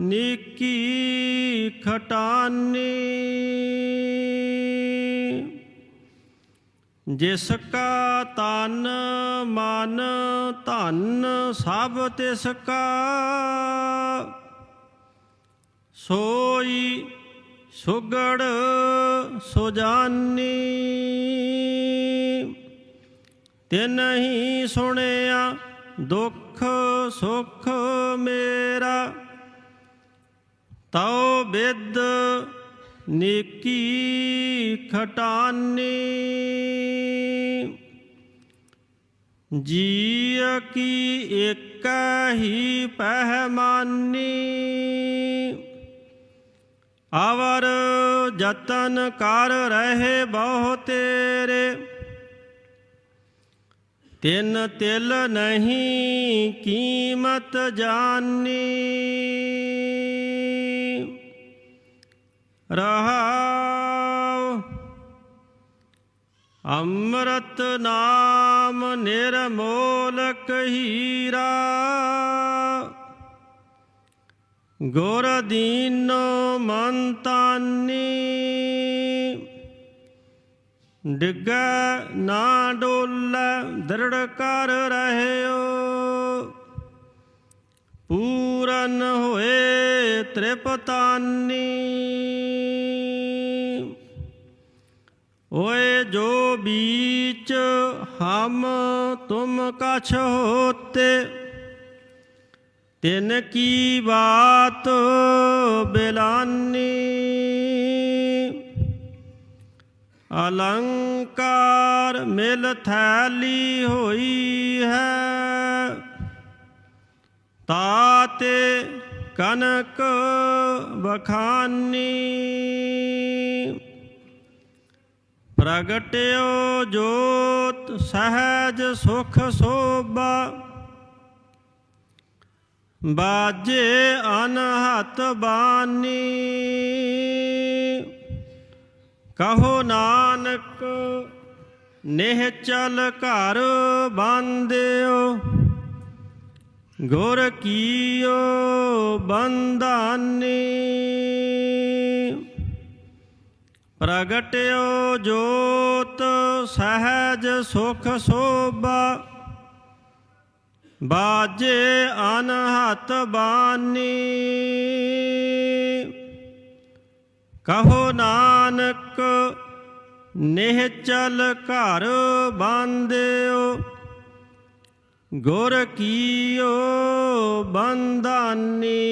ਨੀਕੀ ਖਟਾਨੀ। ਜਿਸ ਕਾ ਤਨ ਮਨ ਧਨ, ਸਭ ਤਿਸ ਕਾ ਸੋਈ ਸੁਗੜ ਸੁਜਾਨੀ। ਤੇ ਨਹੀਂ ਸੁਣਿਆ ਦੁੱਖ ਸੁਖ ਮੇਰਾ। ਤਉ ਬਿਦ ਨੀਕੀ ਖਟਾਨੀ। ਜੀ ਕੀ ਇੱਕ ਹੀ ਪਹਿਮਾਨੀ। ਅਵਰ ਜਤਨ ਕਰ ਰਹੇ ਬਹੁ ਤੇਰੇ। ਤਿੰਨ ਤਿਲ ਨਹੀਂ ਕੀਮਤ ਜਾਨੀ। ਰਹਾਉ ਅੰਮ੍ਰਿਤ ਨਾਮ ਨਿਰਮੋਲਕ ਹੀਰਾ। ਗੁਰ ਦੀਨੋ ਮੰਤਾਨੀ ਡਿੱਗੈ ਨਾ ਡੋਲੈ, ਦ੍ਰਿੜ ਕਰ ਰਹਿਓ। ਪੂਰਨ ਹੋਏ ਤ੍ਰਿਪਤਾਨੀ। ਓਏ ਜੋ ਬੀਚ ਹਮ ਤੁਮ ਕਛ ਹੋਤੇ, ਤਿਨ ਕੀ ਬਾਤ ਬਿਲਾਨੀ। ਅਲੰਕਾਰ ਮਿਲ ਥੈਲੀ ਹੋਈ ਹੈ। ਤਾਤੇ ਕਨਕ ਬਖਾਨੀ ਪ੍ਰਗਟਿਓ ਜੋਤ ਸਹਿਜ ਸੁਖ ਸੋਭਾ। ਬਾਜੇ ਅਨਹਤ ਬਾਨੀ। ਕਹੋ ਨਾਨਕ, ਨੇਹ ਚਲ ਘਰ ਬੰਦਿਓ ਗੁਰ ਕੀਓ ਬੰਦਾਨੀ ਪ੍ਰਗਟਿਓ ਜੋਤ ਸਹਿਜ ਸੁਖ ਸੋਭਾ ਬਾਜੇ ਅਨਹਤ ਬਾਨੀ। ਕਹੋ ਨਾ ਨਾਨਕ ਨੇਹ ਚਲ ਘਰ ਬੰਦਿਓ ਗੁਰ ਕੀਓ ਬੰਦਾਨੀ